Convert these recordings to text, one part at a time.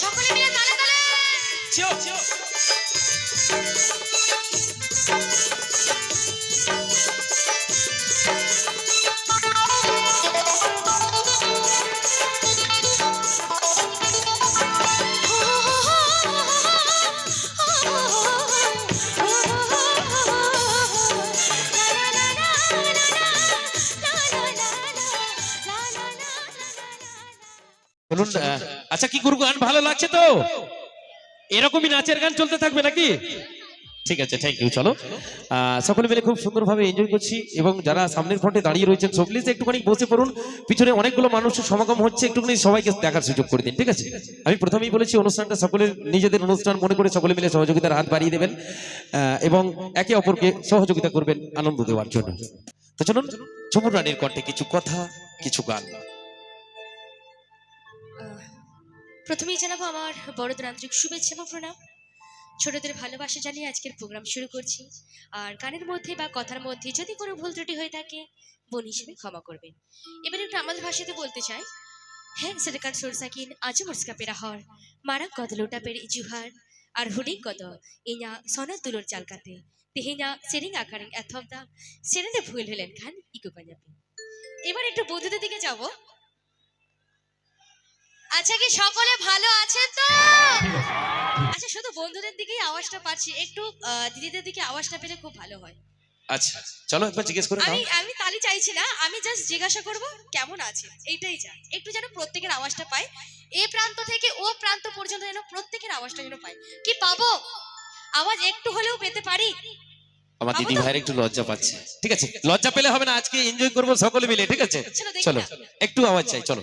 সকলে মিলে তালে তালে। আহ, আচ্ছা কি গুরু গান ভালো লাগছে তো? এরকমই নাচের গান চলতে থাকবে নাকি? ঠিক আছে থ্যাংক ইউ চলো। সকলে মিলে খুব সুন্দরভাবে এনজয় করছি এবং যারা সামনের ফ্রন্টে দাঁড়িয়ে রয়েছেন সব প্লিজ একটুখানি বসে পড়ুন। পিছনে অনেকগুলো মানুষের সমাগম হচ্ছে একটুখানি সবাইকে দেখার সুযোগ করে দিন ঠিক আছে? আমি প্রথমেই বলেছি অনুষ্ঠানটা সকলের নিজেদের অনুষ্ঠান মনে করে সকলে মিলে সহযোগিতার হাত বাড়িয়ে দেবেন এবং একে অপরকে সহযোগিতা করবেন আনন্দ দেওয়ার জন্য। তো চলুন ঝুমুর রানীর কণ্ঠে কিছু কথা কিছু গান। প্রথমেই জানাব আমার বড়দের আন্তরিক শুভেচ্ছা এবং প্রণাম। ছোটদের ভালোবাসা জানিয়ে আজকের প্রোগ্রাম শুরু করছি। আর গানের মধ্যে বা কথার মধ্যে যদি কোনো ভুল ত্রুটি হয়ে থাকে, বোন হিসেবে ক্ষমা করবেন। এবার একটু আমাদের ভাষাতে বলতে চাই। হ্যাঁ সেরকার সোরসাকিন আজও মুস্কা পেরা হর, মারা কদ লোটা পেরে জুহার, আর হুডিং কদ ইña সনা তুলোর চালকাতে তেহিনা সেরিং আকারিং এথবদা সেরেনে ভুল হলেন খান ইকো পাঞ্জাবি। এবার একটু বন্ধুদের দিকে যাব। আচ্ছা কি সকলে ভালো আছেন তো? আচ্ছা শুধু বন্ধুদের দিকেই আওয়াজটা পাচ্ছি। একটু দিদিদের দিকে আওয়াজটা পেলে খুব ভালো হয়। আচ্ছা চলো একবার জিজ্ঞেস করে আমি আমি তালি চাইছি না আমি জাস্ট জিজ্ঞাসা করব কেমন আছে এইটাই যা একটু যেন প্রত্যেকের আওয়াজটা পাই। এ প্রান্ত থেকে ও প্রান্ত পর্যন্ত যেন প্রত্যেকের আওয়াজটা যেন পাই। কি পাবো? আওয়াজ একটু হলেও পেতে পারি? আমার দিদি ভাইয়ের একটু লজ্জা পাচ্ছে। ঠিক আছে লজ্জা পেলে হবে না আজকে এনজয় করব সকলে মিলে ঠিক আছে? চলো। একটু আওয়াজ চাই চলো।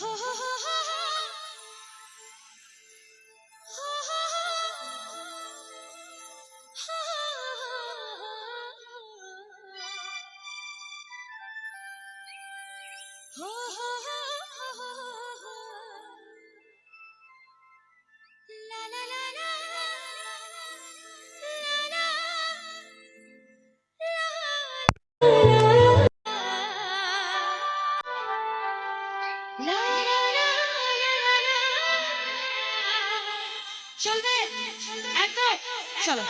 Ha ha ha! চলবে একদম চলো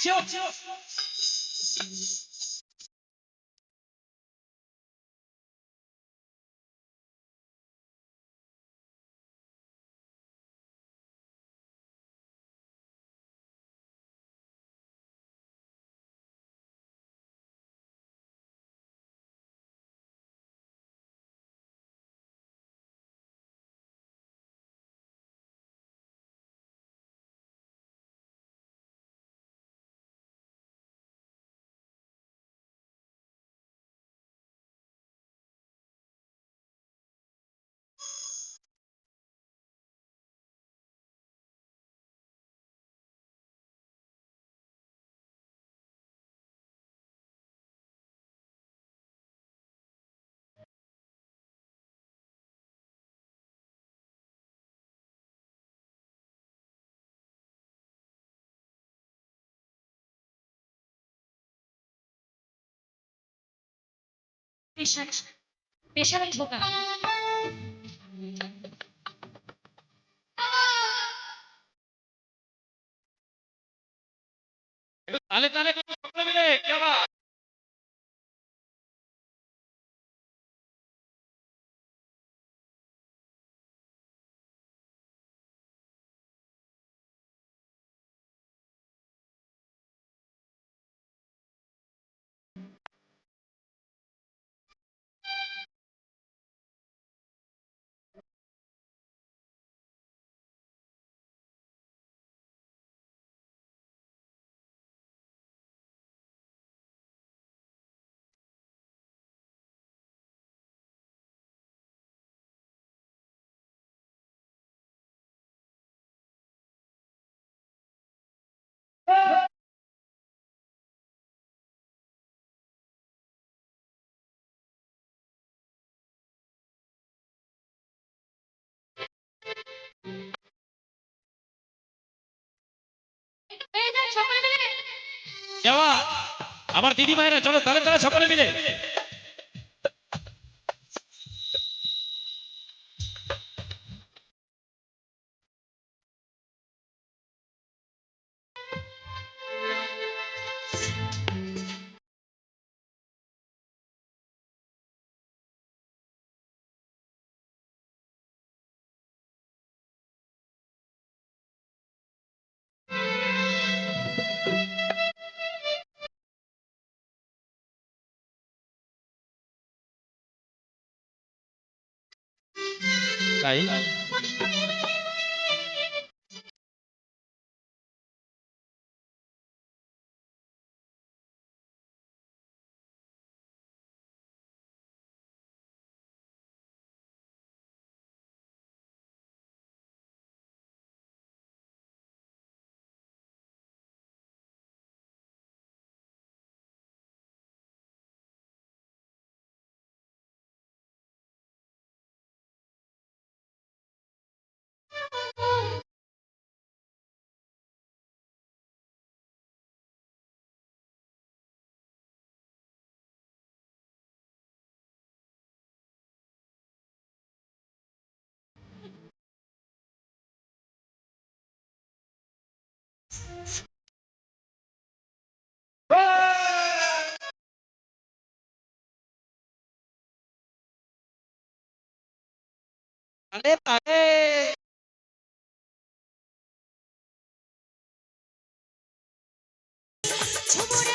চিও চিও পেশার পেশার ঢোকা তাহলে তাহলে আমার দিদি ভাইরা চলো তাহলে তারা সকলে মিলে। काही আরে আরে। ছোবরে